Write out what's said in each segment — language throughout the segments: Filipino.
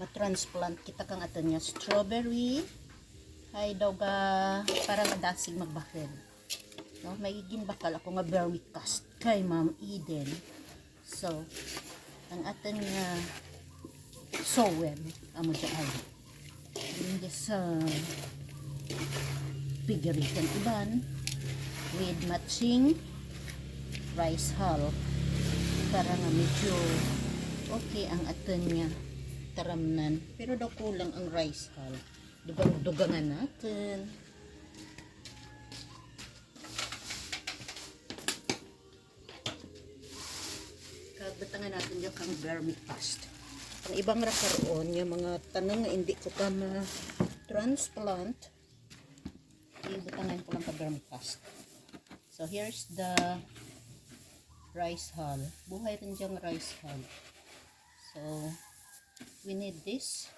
ma-transplant kita kang ato niya strawberry. Ay daw ga para madasig magbakal no may ginbakal ako nga vermicast kay Ma'am Eden. So ang aton nga sowen amo dyan hindi sa pigaritan iban with matching rice hull. Para nga medyo okay ang aton niya taramnan pero daw kulang ang rice hull dugang dugangan natin. Kabatangan natin yung kang vermicast ang ibang rakaroon yung mga tanong nga hindi ko pa ma transplant ibutangan ko lang ka vermicast so here's the rice hull buhay rin diyang rice hull so we need this.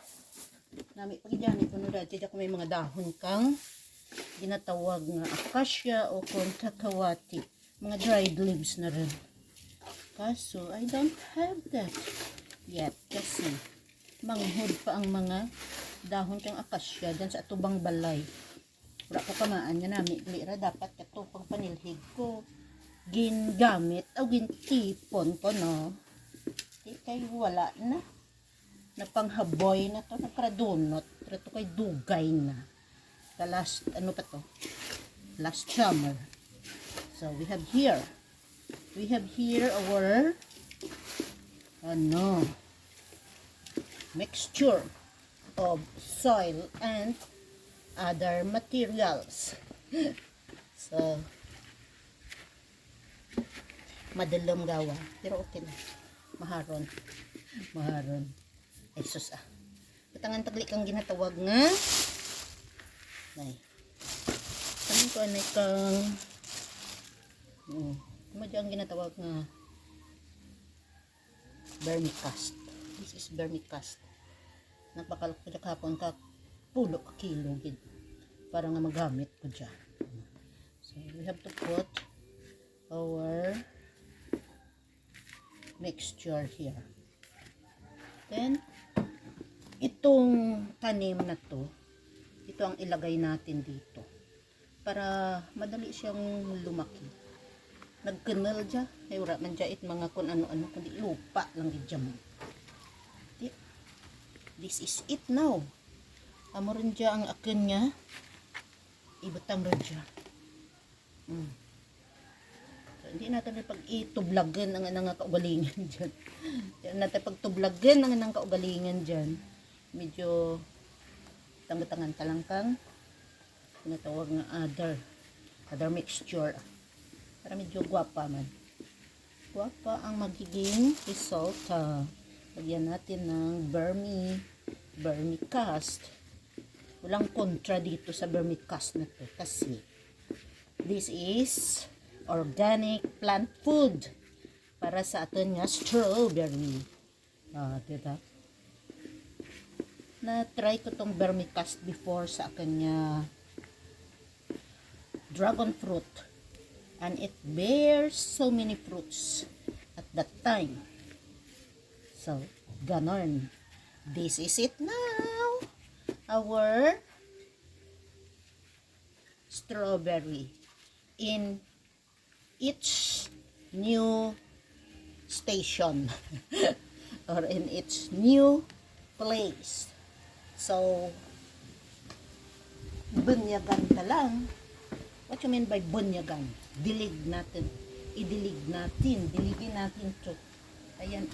Nami pag dyan ito na dati ako may mga dahon kang ginatawag nga acacia o kontakawati. Mga dried leaves na rin. Kaso I don't have that yet kasi manghod pa ang mga dahon kang acacia dyan sa atubang balay. Wala ko kamaan nga nami lira dapat kato pag panilhig ko. Gingamit o gintipon ko no? Di kay wala na napanghaboy na to nakradunot pero to kay dugay na. The last ano pa to? Last summer. So we have here. We have here our ano? Mixture of soil and other materials. So madalam gawa. Pero okay na. Maharon. Maharon ay sus ah. Katangan tagli kang ginatawag nga. Ay. Tanong ko anay kang hmm, dyan ang ginatawag nga. Vermicast. This is vermicast. Napakalok ko dyan kapon ka. Pulo ka kilo gid. Para nga magamit ko dyan so we have to put our mixture here. Then itong tanim na to ito ang ilagay natin dito para madali siyang lumaki. Nagkanal dya ay wala man dya it mga kun ano-ano kundi lupa lang dyan Di. this is it now. Amo rin dya ang akin niya ibutang rin dya. Mm. so, hindi natin na pag itublagan ang anang kaugalingan dyan. Hindi natin pag tublagan ang anang kaugalingan dyan medyo tangatangan talangkang tinatawag nga other other mixture. Para medyo gwapa man. Gwapa ang magiging result uh, lagyan natin ng vermi vermicast walang kontra dito sa vermicast na to kasi this is organic plant food para sa aton nga strawberry. Ah diba na try ko tong vermicast before sa kanya dragon fruit. And it bears so many fruits at that time. So ganon. This is it now. Our strawberry. In each new station. Or in its new place so bunyagan ka lang. What you mean by bunyagan? Dilig natin. Idilig natin. Diligin natin to. Ayan.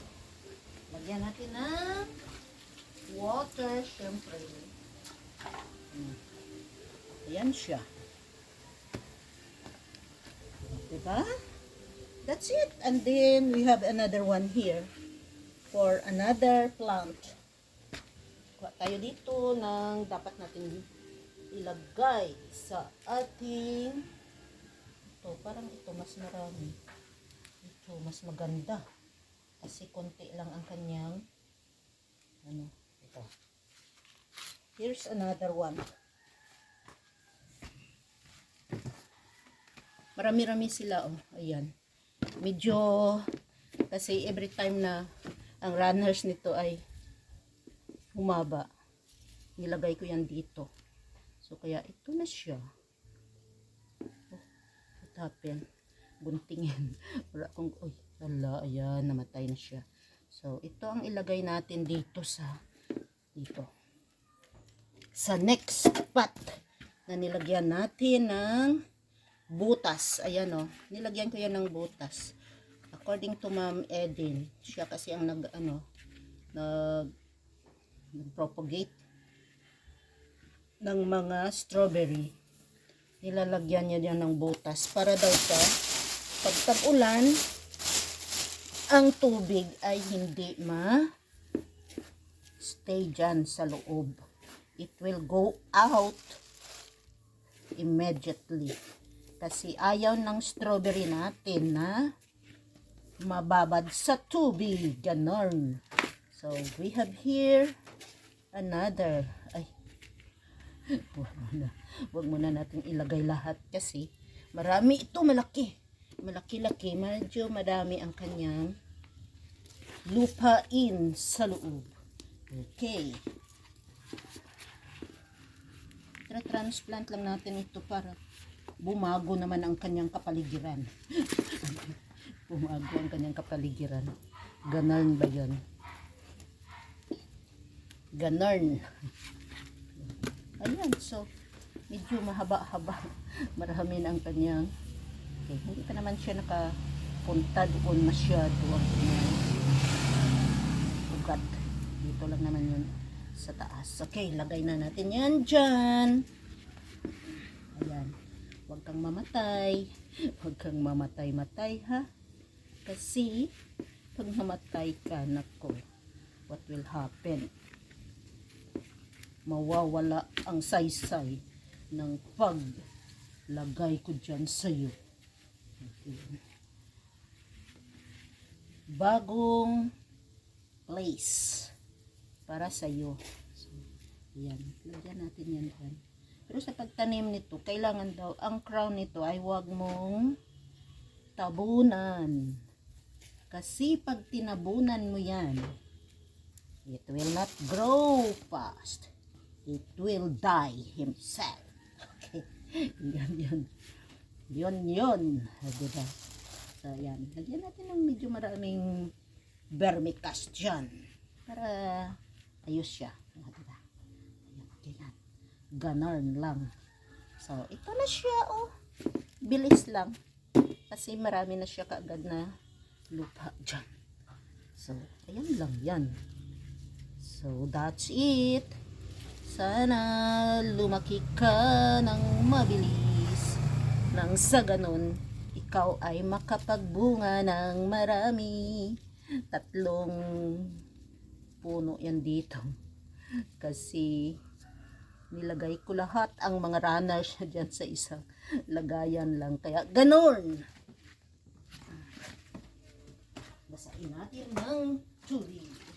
Lagyan natin ng water syempre. Hmm. ayan siya. Diba? That's it. And then we have another one here for another plant kuha tayo dito ng dapat natin ilagay sa ating ito parang ito mas marami. Ito mas maganda. Kasi konti lang ang kanyang ano ito. Here's another one. Marami-rami sila oh. Ayan. Medyo kasi every time na ang runners nito ay humaba. Nilagay ko yan dito. So, kaya ito na siya. Oh, what happened? Buntingin. Wala akong, uy, ala, ayan, namatay na siya. So, ito ang ilagay natin dito sa, dito. Sa next pot na nilagyan natin ng butas. Ayan o, nilagyan ko yan ng butas. According to Ma'am Edin, siya kasi ang nag, ano, nag, nag-propagate ng mga strawberry. Nilalagyan niya yan ng butas para daw sa pag tag-ulan, ang tubig ay hindi ma stay dyan sa loob. It will go out immediately. Kasi ayaw ng strawberry natin na mababad sa tubig. Ganon. So, we have here another. Ay, wag muna. Wag muna natin ilagay lahat kasi marami ito malaki. Malaki-laki. Medyo madami ang kanyang lupain sa loob. Okay. Tra-transplant lang natin ito para bumago naman ang kanyang kapaligiran. bumago ang kanyang kapaligiran. Ganon ba yun? Ganon. Ayan, so, medyo mahaba-haba. Marami na ang kanyang, okay, hindi pa naman siya nakapunta doon masyado ang kanyang ugat. Dito lang naman yun sa taas. Okay, lagay na natin yan dyan. Ayan. Huwag kang mamatay. Huwag kang mamatay-matay, ha? Kasi, pag namatay ka, nako, what will happen? Mawawala ang saysay ng paglagay ko dyan sa'yo. Okay. Bagong place para sa iyo. So, yan. Lagyan natin yan dyan. Pero sa pagtanim nito, kailangan daw, ang crown nito ay huwag mong tabunan. Kasi pag tinabunan mo yan, it will not grow fast. It will die himself. Okay. Yan. Yun, yun. Ah, Diba? So, yan. Lagyan natin ng medyo maraming vermicast dyan. Para ayos siya. Diba? Ayan. Ganon lang. So, ito na siya, oh. Bilis lang. Kasi marami na siya kaagad na lupa dyan. So, ayan lang yan. So, that's it. Sana lumaki ka ng mabilis. Nang sa ganon, ikaw ay makapagbunga ng marami. Tatlong puno yan dito. Kasi nilagay ko lahat ang mga runners dyan sa isang lagayan lang. Kaya ganon. Basahin natin ng tubig.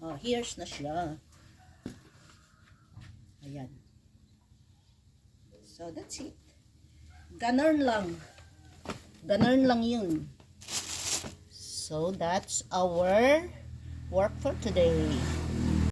Oh, here's na siya. Ayan. So, that's it. Ganon lang. Ganon lang yun. So, that's our work for today.